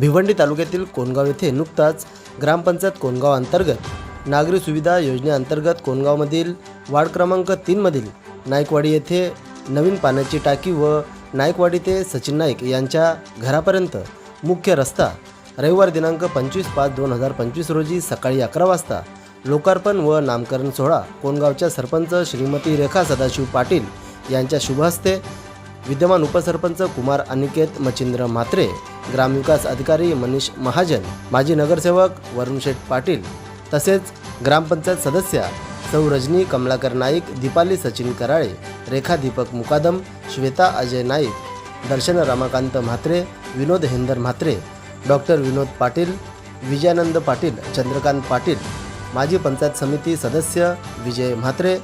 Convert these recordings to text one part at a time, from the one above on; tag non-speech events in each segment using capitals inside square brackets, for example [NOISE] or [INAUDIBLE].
भिवंडी तालुक्यातील कोणगाव येथे नुकताच ग्रामपंचायत कोणगाव अंतर्गत नागरी सुविधा योजनेअंतर्गत कोणगावमधील वार्ड क्रमांक तीनमधील नाईकवाडी येथे नवीन पाण्याची टाकी व नाईकवाडी ते सचिन नाईक यांच्या घरापर्यंत मुख्य रस्ता रविवार दिनांक पंचवीस पाच दोन हजार पंचवीस रोजी सकाळी अकरा वाजता लोकार्पण व नामकरण सोहळा कोणगावच्या सरपंच श्रीमती रेखा सदाशिव पाटील यांच्या शुभहस्ते विद्यमान उपसरपंच कुमार अनिकेत मचिंद्र म्हात्रे ग्रामविकास अधिकारी मनीष महाजन माजी नगरसेवक वरुण शेठ पाटील तसेच ग्रामपंचायत सदस्या सौ रजनी कमलाकर नाईक दीपाली सचिन कराळे रेखा दीपक मुकादम श्वेता अजय नाईक दर्शन रमाकांत म्हात्रे विनोद हेंदर म्हात्रे डॉक्टर विनोद पाटील विजयानंद पाटील चंद्रकांत पाटील माजी पंचायत समिती सदस्य विजय म्हात्रे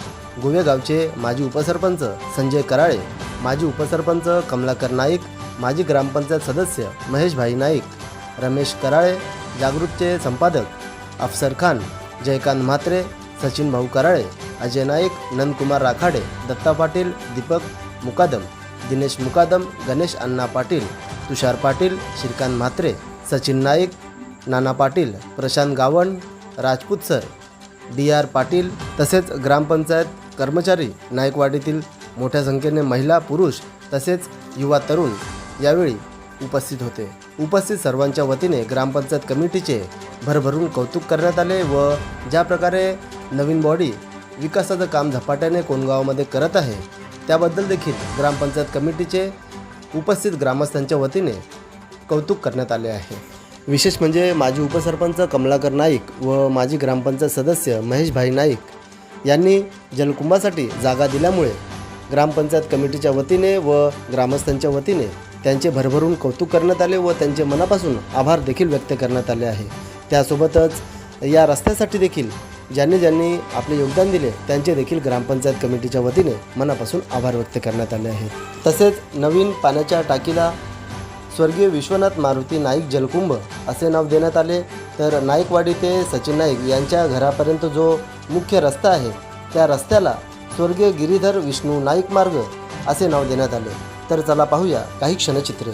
गोवेगावचे माजी उपसरपंच संजय कराळे माजी उपसरपंच कमलाकर नाईक माजी ग्रामपंचायत सदस्य महेशभाई नाईक रमेश कराळे जागृतचे संपादक अफसर Khan Jaykant Mhatre Sachin Bhau Karale Ajay Naik Nandkumar Rakhade Datta Patil Deepak Mukadam Dinesh Mukadam Ganesh Anna Patil Tushar Patil Shrikant Mhatre Sachin Naik Nana Patil Prashant Gavan Rajput sir D R Patil तसेच ग्रामपंचायत कर्मचारी नायकवाडीतील मोठ्या संख्येने महिला पुरुष तसेच युवा तरुण यावेळी उपस्थित होते. उपस्थित सर्वांच्या वतीने ग्रामपंचायत कमिटीचे भरभरून कौतुक करण्यात आले व ज्या प्रकारे नवीन बॉडी विकासाचं काम झपाट्याने कोणगावामध्ये करत आहे त्याबद्दल देखील ग्रामपंचायत कमिटीचे उपस्थित ग्रामस्थांच्या वतीने कौतुक करण्यात आले आहे. विशेष म्हणजे माजी उपसरपंच कमलाकर नाईक व माजी ग्रामपंचायत सदस्य महेशभाई नाईक यांनी जलकुंभासाठी जागा दिल्यामुळे ग्रामपंचायत कमिटीच्या वतीने व ग्रामस्थांच्या वतीने त्यांचे भरभरून कौतुक करण्यात आले व त्यांचे मनापासून आभार देखील व्यक्त करण्यात आले आहे. त्यासोबतच या रस्त्यासाठी देखील ज्यांनी ज्यांनी आपले योगदान दिले त्यांचे देखील ग्रामपंचायत कमिटीच्या वतीने मनापासून आभार व्यक्त करण्यात आले आहेत. तसेच नवीन पाण्याच्या टाकीला स्वर्गीय विश्वनाथ मारुती नाईक जलकुंभ असे नाव देण्यात आले. तर नाईकवाडी ते सचिन नाईक यांच्या घरापर्यंत जो मुख्य रस्ता आहे त्या रस्त्याला स्वर्गीय गिरीधर विष्णू नाईक मार्ग असे नाव देण्यात आले. तर चला पाहूया काही क्षणचित्रे.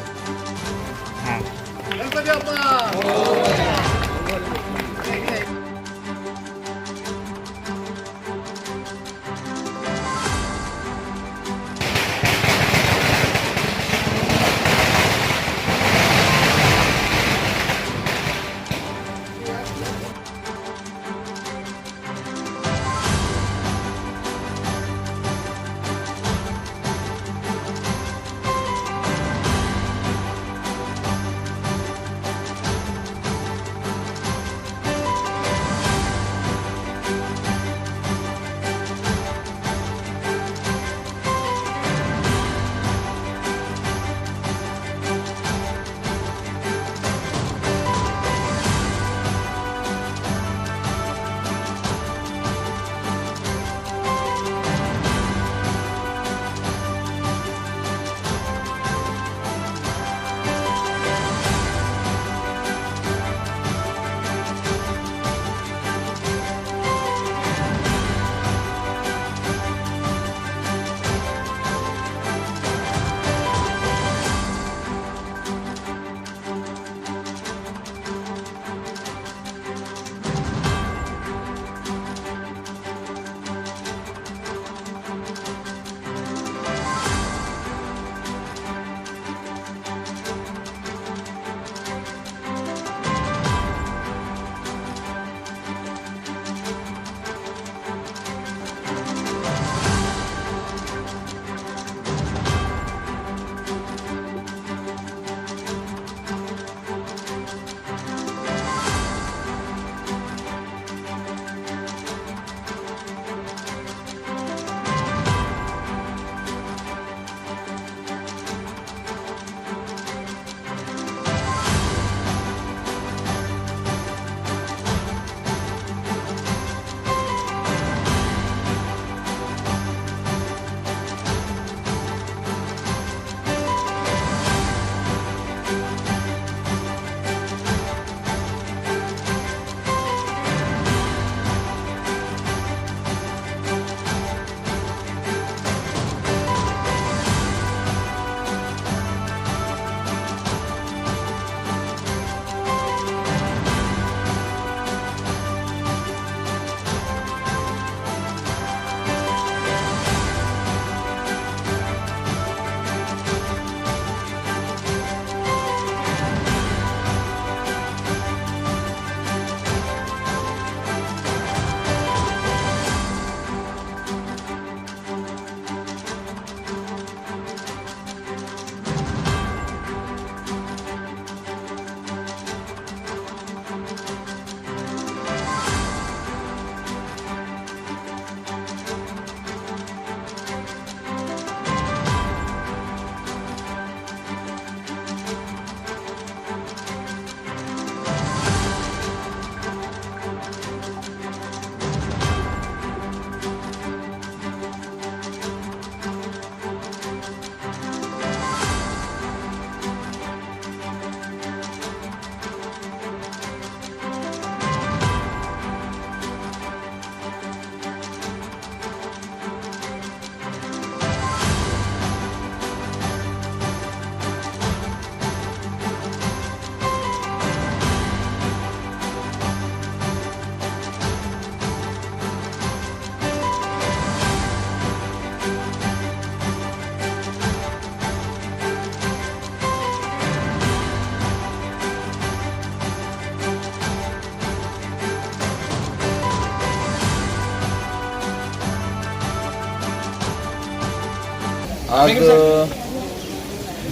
आज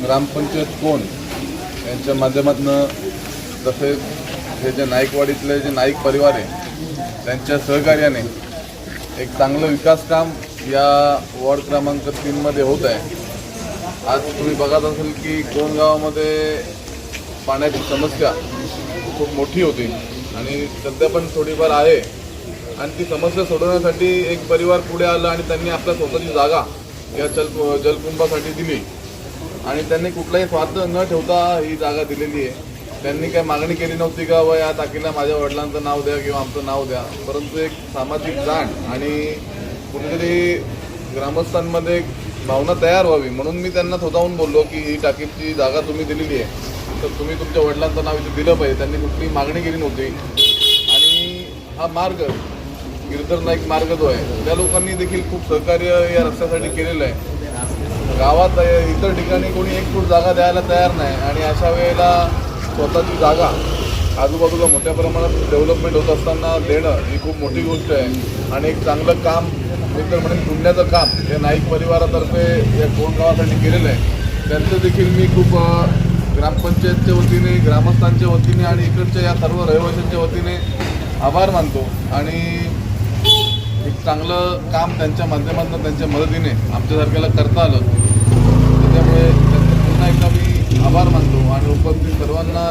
ग्रामपंचायत कोण? यांच्या माध्यमातून तसेच हे जे नाईकवाडीतले जे नाईक परिवार आहे त्यांच्या सहकार्याने एक चांगलं विकास काम या वॉर्ड क्रमांक तीनमध्ये होत आहे. आज तुम्ही बघत असाल की कोण गावामध्ये पाण्याची समस्या खूप मोठी होती आणि सध्या पण थोडीफार आहे. आणि ती समस्या सोडवण्यासाठी एक परिवार पुढे आलं आणि त्यांनी आपल्या स्वतःची जागा या जल जलकुंभासाठी दिली. आणि त्यांनी कुठलाही स्वार्थ न ठेवता ही जागा दिलेली आहे. त्यांनी काही मागणी केली नव्हती का व या टाकीला माझ्या वडिलांचं नाव द्या किंवा आमचं नाव द्या. परंतु एक सामाजिक जाण आणि कुठेतरी ग्रामस्थांमध्ये एक भावना तयार व्हावी. म्हणून मी त्यांना स्वतःहून बोललो की ही टाकीची जागा तुम्ही दिलेली आहे. तर तुम्ही तुमच्या वडिलांचं नाव इथे दिलं पाहिजे. त्यांनी कुठली मागणी केली नव्हती. आणि हा मार्ग गिरधर नाईक मार्ग जो आहे त्या लोकांनी देखील खूप सहकार्य या रस्त्यासाठी केलेलं आहे. गावात इतर ठिकाणी कोणी एक फूट जागा द्यायला तयार नाही आणि अशा वेळेला स्वतःची जागा आजूबाजूला मोठ्या प्रमाणात डेव्हलपमेंट होत असताना देणं ही खूप मोठी गोष्ट आहे. आणि एक चांगलं काम एकतर म्हणजे म्हणेन पुण्याचं काम हे नाईक परिवारातर्फे या कोण गावासाठी केलेलं आहे त्यांचं देखील मी खूप ग्रामपंचायतच्या वतीने ग्रामस्थांच्या वतीने आणि इकडच्या या सर्व रहिवाशांच्या वतीने आभार मानतो. आणि एक चांगलं काम त्यांच्या माध्यमातून त्यांच्या मदतीने आमच्यासारख्याला करता आलं. त्याच्यामुळे त्यांचे पुन्हा एकदा मी आभार मानतो आणि उपस्थित सर्वांना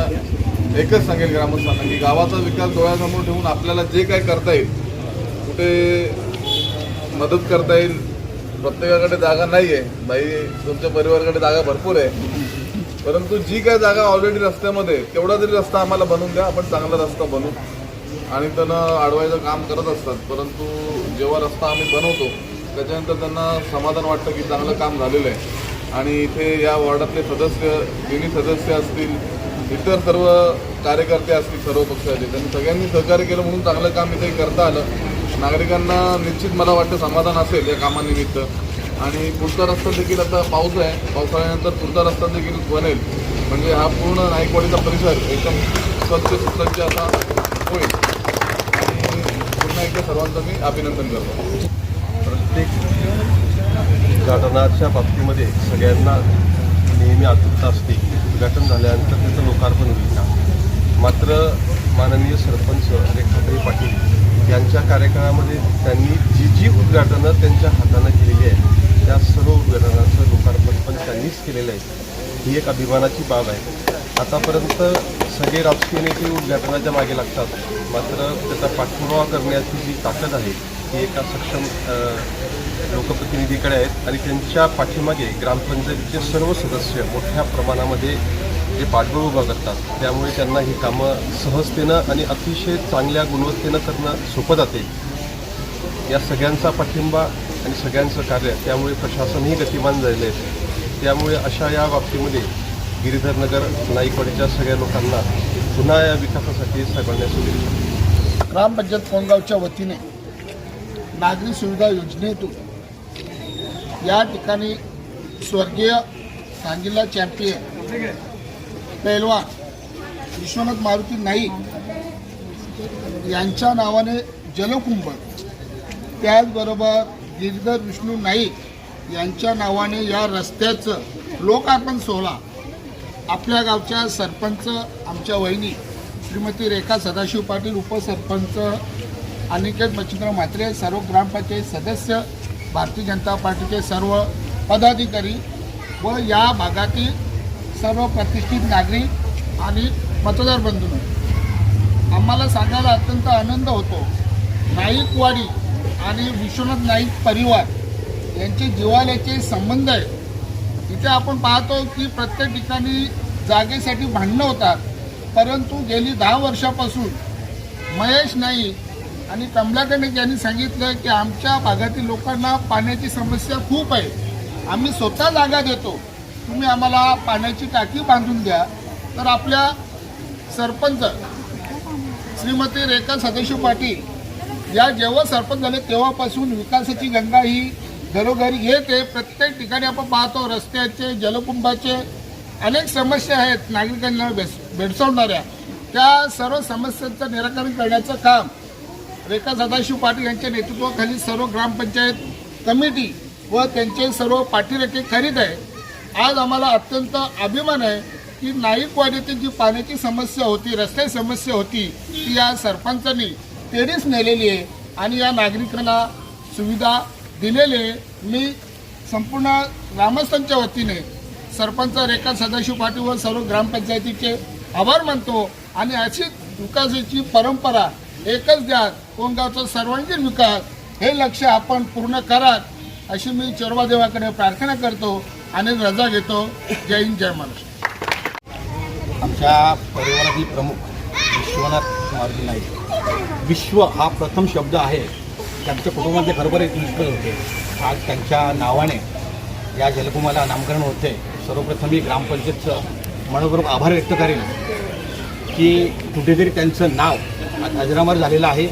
एकच सांगेल ग्रामस्थांना की गावाचा विकास डोळ्यासमोर ठेवून आपल्याला जे काय करता येईल कुठे मदत करता येईल प्रत्येकाकडे जागा नाही आहे बाई तुमच्या परिवाराकडे जागा भरपूर आहे. परंतु जी काय जागा ऑलरेडी रस्त्यामध्ये तेवढा जरी रस्ता आम्हाला बनवून द्या आपण चांगला रस्ता बनवू. आणि त्यांना अडवायचं काम करत असतात. परंतु जेव्हा रस्ता आम्ही बनवतो त्याच्यानंतर त्यांना समाधान वाटतं की चांगलं काम झालेलं आहे. आणि इथे या वॉर्डातले सदस्य तिन्ही सदस्य असतील इतर सर्व कार्यकर्ते असतील सर्व पक्षाचे त्यांनी सगळ्यांनी सहकार्य केलं म्हणून चांगलं काम इथे करता आलं. नागरिकांना निश्चित मला वाटतं समाधान असेल या कामानिमित्त. आणि पुढचा रस्ता देखील आता पाऊस आहे. पावसाळ्यानंतर पुढचा रस्ता देखील बनेल. म्हणजे हा पूर्ण नाईकवाडीचा परिसर एकदम स्वच्छ सुसज्ज असा होईल. पुन्हा एकदा सर्वांचं मी अभिनंदन करतो. प्रत्येक उद्घाटनाच्या बाबतीमध्ये सगळ्यांना नेहमी आतुरता असते. उद्घाटन झाल्यानंतर त्याचं लोकार्पण होईल. का मात्र माननीय सरपंच रेखाताई पाटील यांच्या कार्यकाळामध्ये त्यांनी जी जी उद्घाटनं त्यांच्या हातानं केलेली आहे त्या सर्व उद्घाटनाचं लोकार्पण पण त्यांनीच केलेलं आहे. ही एक अभिमानाची बाब आहे. आतापर्यंत सगळे राजकीय नेते उद्घाटनाच्या मागे लागतात. मात्र त्याचा पाठपुरावा करण्याची जी ताकद आहे ती एका सक्षम लोकप्रतिनिधीकडे आहेत आणि त्यांच्या पाठीमागे ग्रामपंचायतीचे सर्व सदस्य मोठ्या प्रमाणामध्ये जे पाठबळ उभा करतात त्यामुळे त्यांना ही कामं सहजतेनं आणि अतिशय चांगल्या गुणवत्तेनं करणं सोपं जाते. या सगळ्यांचा पाठिंबा आणि सगळ्यांचं कार्य त्यामुळे प्रशासनही गतिमान झाले आहे. त्यामुळे अशा या बाबतीमध्ये गिरीधरनगर नाईकवाडीच्या सगळ्या लोकांना पुन्हा या विकासासाठी सर्वांना शुभेच्छा ग्रामपंचायत कोणगावच्या वतीने नागरी सुविधा योजनेतून या ठिकाणी स्वर्गीय सांगिला चॅम्पियन पैलवान विश्वनाथ मारुती नाईक यांच्या नावाने जलकुंभ त्याचबरोबर गिरधर विष्णू नाईक यांच्या नावाने या रस्त्याचं लोकार्पण सोहळा. आपल्या गावच्या सरपंच आमच्या वहिनी श्रीमती रेखा सदाशिव पाटील उपसरपंच अनिकेत मच्छिंद्र म्हात्रे सर्व ग्रामपंचायत सदस्य भारतीय जनता पार्टीचे सर्व पदाधिकारी व या भागातील सर्व प्रतिष्ठित नागरिक आणि मतदार बंधूंनो. आम्हाला सांगायला अत्यंत आनंद होतो. नाईकवाडी आणि विश्वनाथ नाईक परिवार यांचे जिवाल्याचे संबंध आहेत इथे आपण पाहतो की प्रत्येक ठिकाणी जागेसाठी भांडणं होतात. परंतु गेली दहा वर्षापासून महेश नाईक आणि कमलाकरणे यांनी सांगितलं की आमच्या भागातील लोकांना पाण्याची समस्या खूप आहे. आम्ही स्वतः जागा देतो. तुम्ही आम्हाला पाण्याची टाकी बांधून द्या. तर आपल्या सरपंच श्रीमती रेखा सदाशिव पाटील या जेव्हा सरपंच झाले तेव्हापासून विकासाची गंगा ही घरोघरी येते प्रत्येक ठिकाणी आपण पाहतो रस्त्याचे जलकुंभाचे अनेक समस्या आहेत नागरिकांना भेस भेडसावणाऱ्या. त्या सर्व समस्यांचं निराकरण करण्याचं काम रेखा सदाशिव पाटील यांच्या नेतृत्वाखाली सर्व ग्रामपंचायत कमिटी व त्यांचे सर्व पाठीरेखे खरीद आहे. आज आम्हाला अत्यंत अभिमान आहे की नाईकवाडीतील जी पाण्याची समस्या होती रस्त्याची समस्या होती ती या सरपंचांनी तेरीच नेलेली आहे आणि या नागरिकांना सुविधा दिलेले मी संपूर्ण ग्रामस्थांच्या वतीने सरपंच रेखा सदाशिव पाटील व सर्व ग्रामपंचायतीचे आभार मानतो आणि अशी विकासाची परंपरा एकच द्या कोणगावचा सर्वांगीण विकास हे लक्ष आपण पूर्ण करात अशी मी चोरबादेवाकडे प्रार्थना करतो आणि रजा घेतो. जय हिंद जय महाराष्ट्र. आमच्या परिवारातील प्रमुख विश्वनाथ मारुती नाईक. विश्व हा प्रथम शब्द आहे. त्यांच्या कुटुंबातले खरोखर एक निष्कळ होते. आज त्यांच्या नावाने या जलकुमाला नामकरण होते. सर्वप्रथम मी ग्रामपंचायतचं मनपूर्वक आभार व्यक्त करेन की कुठेतरी त्यांचं नाव आज अजरामर झालेलं आहे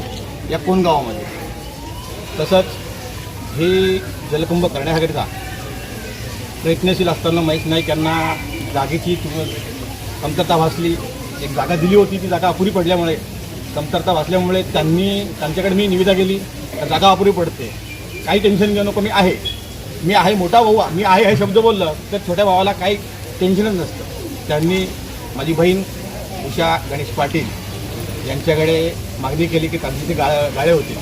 या कोण गावामध्ये. तसंच हे जलकुंभ करण्याकरिता प्रयत्नशील असताना माहीत नाईक यांना जागेची किंवा कमतरता भासली. एक जागा दिली होती. ती जागा अपुरी पडल्यामुळे कमतरता भासल्यामुळे त्यांनी त्यांच्याकडे मी निविदा केली. तर जागा अपुरी पडते. काही टेन्शन घेऊ नको मी आहे? मी आहे मोठा भाऊ मी आहे हे शब्द बोललं तर छोट्या भावाला काही टेन्शनच नसतं. त्यांनी माझी बहीण उषा गणेश पाटील यांच्याकडे मागणी केली की त्यांची गा गाळे होती.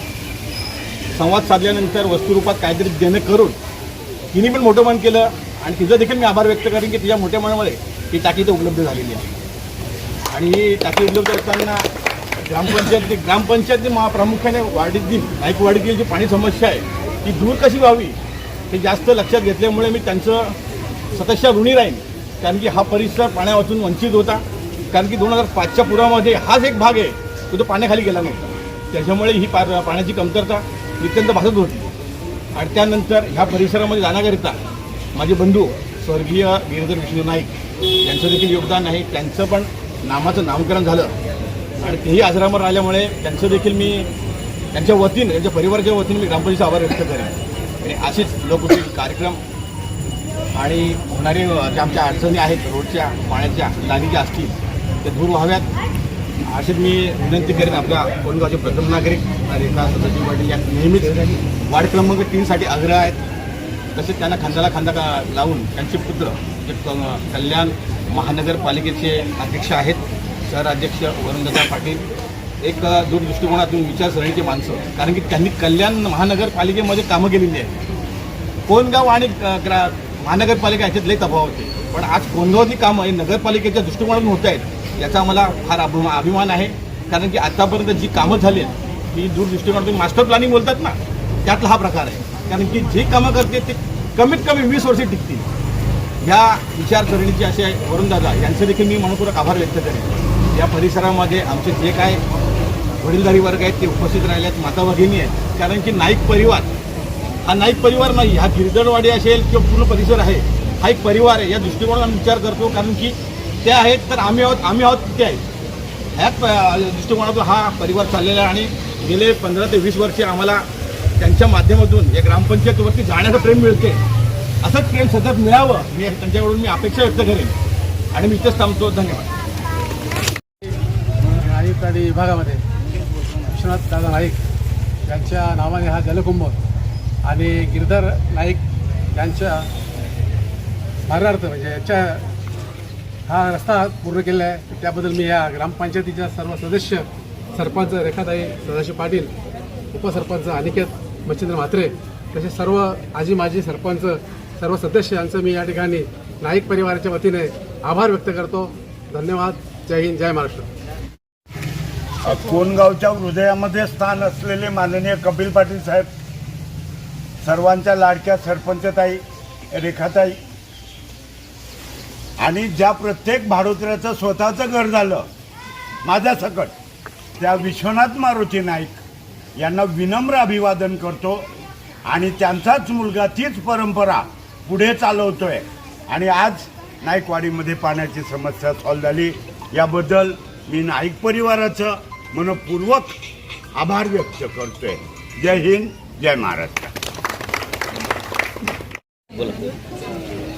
संवाद साधल्यानंतर वस्तुरूपात काहीतरी देणं करून तिने पण मोठं मन केलं आणि तिचं देखील मी आभार व्यक्त करेन की तिच्या मोठ्या मनामध्ये ही टाकी तर उपलब्ध झालेली आहे. आणि ही टाकी उपलब्ध असताना ग्रामपंचायत ग्रामपंचायत मा प्रामुख्याने वाढीतील नाईकवाडीतील जी पाणी समस्या आहे ती दूर कशी व्हावी हे जास्त लक्षात घेतल्यामुळे मी त्यांचं सततच्या ऋणी राहीन. कारण की हा परिसर पाण्यापासून वंचित होता. कारण की दोन हजार पाचच्या पुरामध्ये हाच एक भाग आहे तो तो पाण्याखाली गेला नव्हता. त्याच्यामुळे ही पा पाण्याची कमतरता नित्यंत भासत होती. आणि त्यानंतर ह्या परिसरामध्ये जाण्याकरिता माझे बंधू स्वर्गीय गिरीधर विष्णू नाईक यांचं देखील योगदान आहे. त्यांचं पण नामाचं नामकरण झालं. आणि तेही आश्रमावर आल्यामुळे त्यांचं देखील मी त्यांच्या वतीनं त्यांच्या परिवाराच्या वतीनं मी ग्रामपंचायतीचा आभार व्यक्त करेन. आणि असेच लोकउपयोगी कार्यक्रम आणि होणारे ज्या आमच्या अडचणी आहेत रोडच्या पाण्याच्या लागीच्या असतील त्या दूर व्हाव्यात. अशीच मी विनंती करेन आपल्या कोणगावचे प्रथम नागरिक रेखा सदाशिव पाटील या नेहमीच वार्ड क्रमांक तीनसाठी आग्रह आहेत. तसेच त्यांना खांद्याला खांदा लावून त्यांचे पुत्र जे क- कल्याण महानगरपालिकेचे अध्यक्ष आहेत शहराध्यक्ष वरुणदादा पाटील एक दूरदृष्टिकोनातून विचारसरणीची माणसं. कारण की त्यांनी कल्याण महानगरपालिकेमध्ये कामं केलेली आहेत. कोणगाव आणि ग्रा महानगरपालिका याच्यात लई तफावत होते पण आज कोणगावातली कामं हे नगरपालिकेच्या दृष्टिकोनातून होत आहेत याचा मला फार अभिमा अभिमान आहे. कारण की आतापर्यंत जी कामं झाली आहेत ती दूरदृष्टिकोनातून मास्टर प्लॅनिंग बोलतात ना त्यातला हा प्रकार आहे. कारण की जे कामं करते ते कमीत कमी वीस वर्षे टिकतील. ह्या विचारसरणीचे असे वरुणदादा यांचे देखील मी मनपूर्वक आभार व्यक्त करेन. या परिसरामध्ये आमचे जे काय वडीलधारी वर्ग आहेत ते उपस्थित राहिले आहेत माता भगिनी आहेत. कारण की नाईक परिवार हा नाईक परिवार नाही हा गिरदडवाडी असेल किंवा पूर्ण परिसर आहे हा एक परिवार आहे. या दृष्टिकोनातून आम्ही विचार करतो कारण की ते आहेत तर आम्ही आहोत आम्ही आहोत ते आहेत ह्याच दृष्टिकोनातून हा परिवार चाललेला आहे आणि गेले पंधरा ते वीस वर्षे आम्हाला त्यांच्या माध्यमातून या ग्रामपंचायतीवरती जाण्याचं प्रेम मिळते. असंच प्रेम सतत मिळावं मी त्यांच्याकडून मी अपेक्षा व्यक्त करेन. आणि मी इथंच थांबतो. धन्यवाद. विभागामध्ये विश्वनाथ दादा नाईक यांच्या नावाने हा जलकुंभ आणि गिरधर नाईक यांच्या भारार्थ म्हणजे याच्या हा रस्ता पूर्ण केलेला आहे. त्याबद्दल मी या ग्रामपंचायतीच्या सर्व सदस्य सरपंच रेखाताई सदाशिव पाटील उपसरपंच अनिकेत मच्छिंद्र म्हात्रे तसे सर्व आजी माजी सरपंच सर्व सदस्य यांचं मी या ठिकाणी नाईक परिवाराच्या वतीने आभार व्यक्त करतो. धन्यवाद. जय हिंद जय महाराष्ट्र. कोणगावच्या हृदयामध्ये स्थान असलेले माननीय कपिल पाटील साहेब सर्वांच्या लाडक्या सरपंचताई रेखाताई आणि ज्या प्रत्येक भाडोत्र्याचं स्वतःचं घर झालं माझ्या सकट त्या विश्वनाथ मारुती नाईक यांना विनम्र अभिवादन करतो आणि त्यांचाच मुलगा तीच परंपरा पुढे चालवतोय. आणि आज नाईकवाडीमध्ये पाण्याची समस्या सॉल्व झाली. याबद्दल मी नाईक परिवाराचं मनपूर्वक आभार व्यक्त करतोय. जय हिंद जय महाराष्ट्र.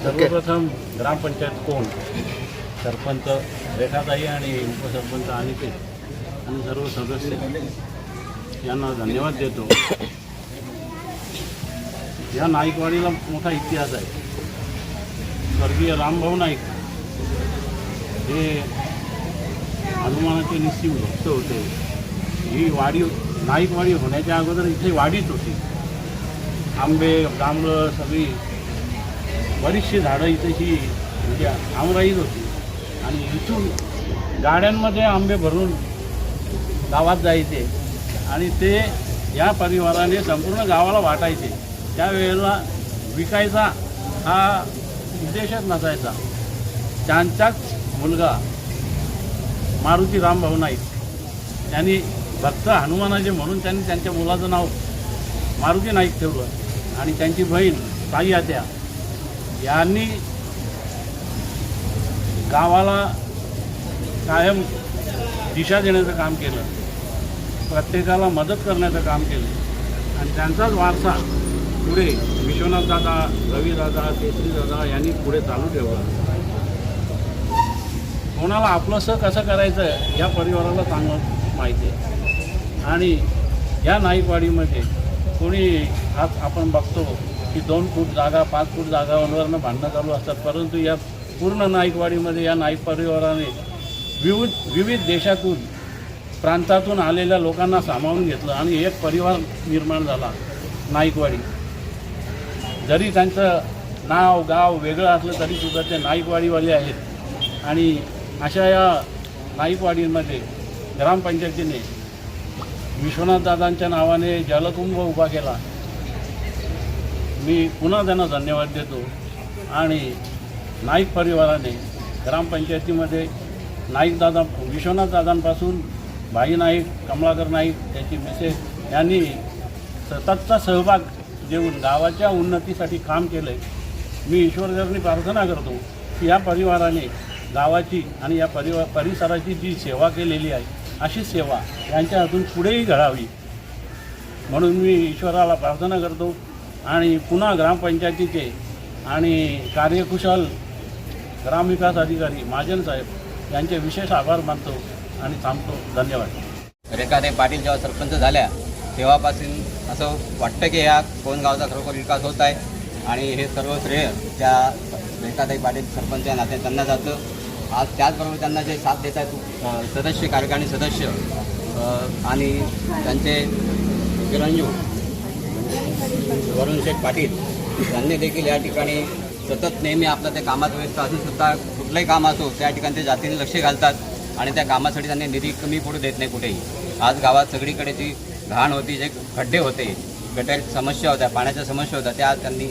सर्वप्रथम ग्रामपंचायत कोण? सरपंच रेखाताई आणि उपसरपंच अनिकेत आणि सर्व सदस्य. यांना धन्यवाद देतो. या नाईकवाडीला मोठा इतिहास आहे. स्वर्गीय रामभाऊ नाईक हे हनुमानाचे निश्चित भक्त होते. ही वाडी नाईकवाडी होण्याच्या अगोदर इथे वाडीच होती. आंबे जांभळं सगळी बरीचशी झाडं इथेची म्हणजे आमराईच होती. आणि इथून गाड्यांमध्ये आंबे भरून गावात जायचे आणि ते या परिवाराने संपूर्ण गावाला वाटायचे. त्यावेळेला विकायचा हा उद्देशच नसायचा. त्यांचाच मुलगा मारुती रामभाऊ नाईक. त्यांनी भक्त हनुमानाचे म्हणून त्यांनी त्यांच्या मुलाचं नाव मारुती नाईक ठेवलं. आणि त्यांची बहीण ताई आत्या यांनी गावाला कायम दिशा देण्याचं काम केलं. प्रत्येकाला मदत करण्याचं काम केलं. आणि त्यांचाच वारसा पुढे विश्वनाथ दादा रविदादा केसरी दादा यांनी पुढे चालू ठेवला. कोणाला आपलंसं कसं करायचं या परिवाराला चांगलं माहिती आहे. आणि या नाईकवाडीमध्ये कोणी आज आपण बघतो की दोन फूट जागा पाच फूट जागांवरनं भांडणं चालू असतात. परंतु या पूर्ण नाईकवाडीमध्ये या नाईक परिवाराने विविध विविध देशातून प्रांतातून आलेल्या लोकांना सामावून घेतलं आणि एक परिवार निर्माण झाला नाईकवाडी. जरी त्यांचं नाव गाव वेगळं असलं तरी सुद्धा ते नाईकवाडीवाले आहेत. आणि अशा या नाईकवाडीमध्ये ग्रामपंचायतीने विश्वनाथ दादांच्या नावाने जलकुंभ उभा केला. मी पुन्हा त्यांना धन्यवाद देतो आणि नाईक परिवाराने ग्रामपंचायतीमध्ये नाईकदादा विश्वनाथदादांपासून विश्वनाथ दादांपासून भाई नाईक कमलाकर नाईक त्याची मिसेस यांनी सततचा सहभाग देऊन गावाच्या उन्नतीसाठी काम केलं आहे मी ईश्वरदेवनी प्रार्थना करतो की या परिवाराने गावाची आणि या परिवा परिसराची जी सेवा केलेली आहे अशी सेवा यांच्या हातून पुढेही घडावी. म्हणून मी ईश्वराला प्रार्थना करतो आणि पुन्हा ग्रामपंचायतीचे आणि कार्यकुशल ग्रामविकास अधिकारी महाजन साहेब यांचे विशेष आभार मानतो आणि थांबतो. धन्यवाद. रेखाताई पाटील जेव्हा सरपंच झाल्या तेव्हापासून असं वाटतं की ह्या कोण गावचा खरोखर विकास होत आहे आणि हे सर्व श्रेय त्या रेखाताई पाटील सरपंच या नात्याने त्यांना जातं. आज त्याचबरोबर त्यांना जे साथ देत आहेत सदस्य कार्यकारिणी सदस्य आणि त्यांचे चिरंजीव वरुण शेठ पाटील यांनी देखील या ठिकाणी सतत नेहमी आपलं त्या कामात व्यस्त असून सुद्धा कुठलंही काम असो त्या ठिकाणी ते जातीने लक्ष घालतात आणि त्या कामासाठी त्यांनी निधी कमी पडू देत नाही कुठेही. आज गावात सगळीकडे जी घाण होती जे खड्डे होते गटारी समस्या होत्या पाण्याच्या समस्या होत्या त्या त्यांनी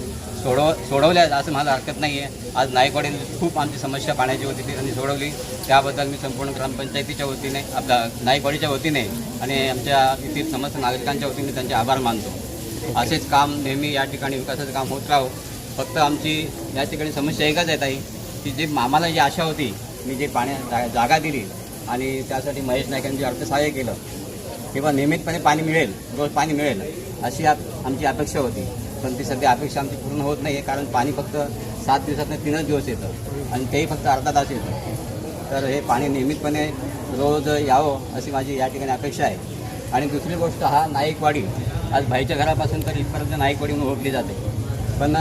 सोडव सोडवल्या असं मला हरकत नाही आहे आज नायकवाडीत खूप आमची समस्या पाण्याची होती ती त्यांनी सोडवली. त्याबद्दल मी संपूर्ण ग्रामपंचायतीच्या वतीने आपल्या नायकवाडीच्या वतीने आणि आमच्या येथील समस्त नागरिकांच्या वतीने त्यांचे आभार मानतो. असेच काम नेहमी या ठिकाणी विकासाचं काम होत राहो. फक्त आमची या ठिकाणी समस्या एकच आहे ताई की जे आम्हाला जी आशा होती मी जे पाण्या जा- जागा दिली आणि त्यासाठी महेश नाईकांनी जे अर्थसहाय्य केलं किंवा नियमितपणे पाणी मिळेल रोज पाणी मिळेल अशी आमची अपेक्षा होती. पण ती सध्या अपेक्षा आमची पूर्ण होत नाही आहे कारण पाणी फक्त सात दिवसातनं तीनच दिवस येतं आणि तेही फक्त अर्धा तास येतं. तर हे पाणी नियमितपणे रोज यावं अशी माझी या ठिकाणी अपेक्षा आहे. आणि दुसरी गोष्ट हा नाईकवाडी आज भाईच्या घरापासून तर इथपर्यंत नाईकवाडी म्हणून ओळखली जाते. पण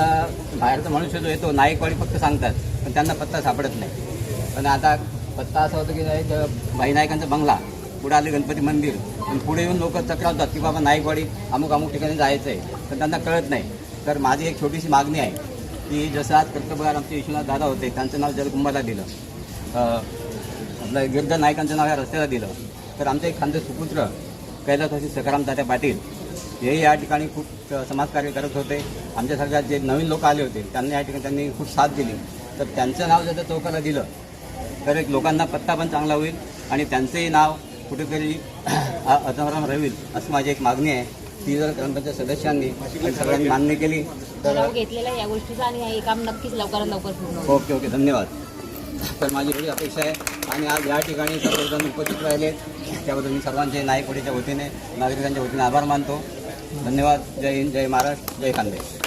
बाहेरचा मनुष्य जो येतो नाईकवाडी फक्त सांगतात पण त्यांना पत्ता सापडत नाही. पण आता पत्ता असा होतो की भाई नायकांचा बंगला पुढे आले गणपती मंदिर. पण पुढे येऊन लोक चक्रावतात की बाबा नाईकवाडी अमुक अमुक ठिकाणी जायचं आहे पण त्यांना कळत नाही. तर माझी एक छोटीशी मागणी आहे की जसं आज कर्तबगार आमचे विश्वनाथ दादा होते त्यांचं नाव जलकुंभाला दिलं. आपलं गिरधर नायकांचं नाव या रस्त्याला दिलं. तर आमचे एक खांदे सुपुत्र कैलासवासी सखाराम दादा पाटील हेही या ठिकाणी खूप समाजकार्य करत होते. आमच्यासारख्या जे नवीन लोक आले होते त्यांनी या ठिकाणी त्यांनी खूप साथ दिली. तर त्यांचं नाव जर चौकाला दिलं तर एक लोकांना पत्ता पण चांगला होईल. आणि त्यांचंही नाव कुठेतरी [CLEARS THROAT] अजराम राहील अशी माझी एक मागणी आहे. ती जर ग्रामपंचायत सदस्यांनी सगळ्यांनी मान्य केली तर घेतलेला या गोष्टीचा आणि हे काम नक्कीच लवकरात लवकर पूर्ण ओके ओके धन्यवाद. तर माझी एवढी अपेक्षा आहे. आणि आज या ठिकाणी सर्वजण उपस्थित राहिले. त्याबद्दल मी सर्वांचे नायकवाडीच्या वतीने नागरिकांच्या वतीने आभार मानतो. धन्यवाद. जय हिंद जय महाराष्ट्र जय खानदेश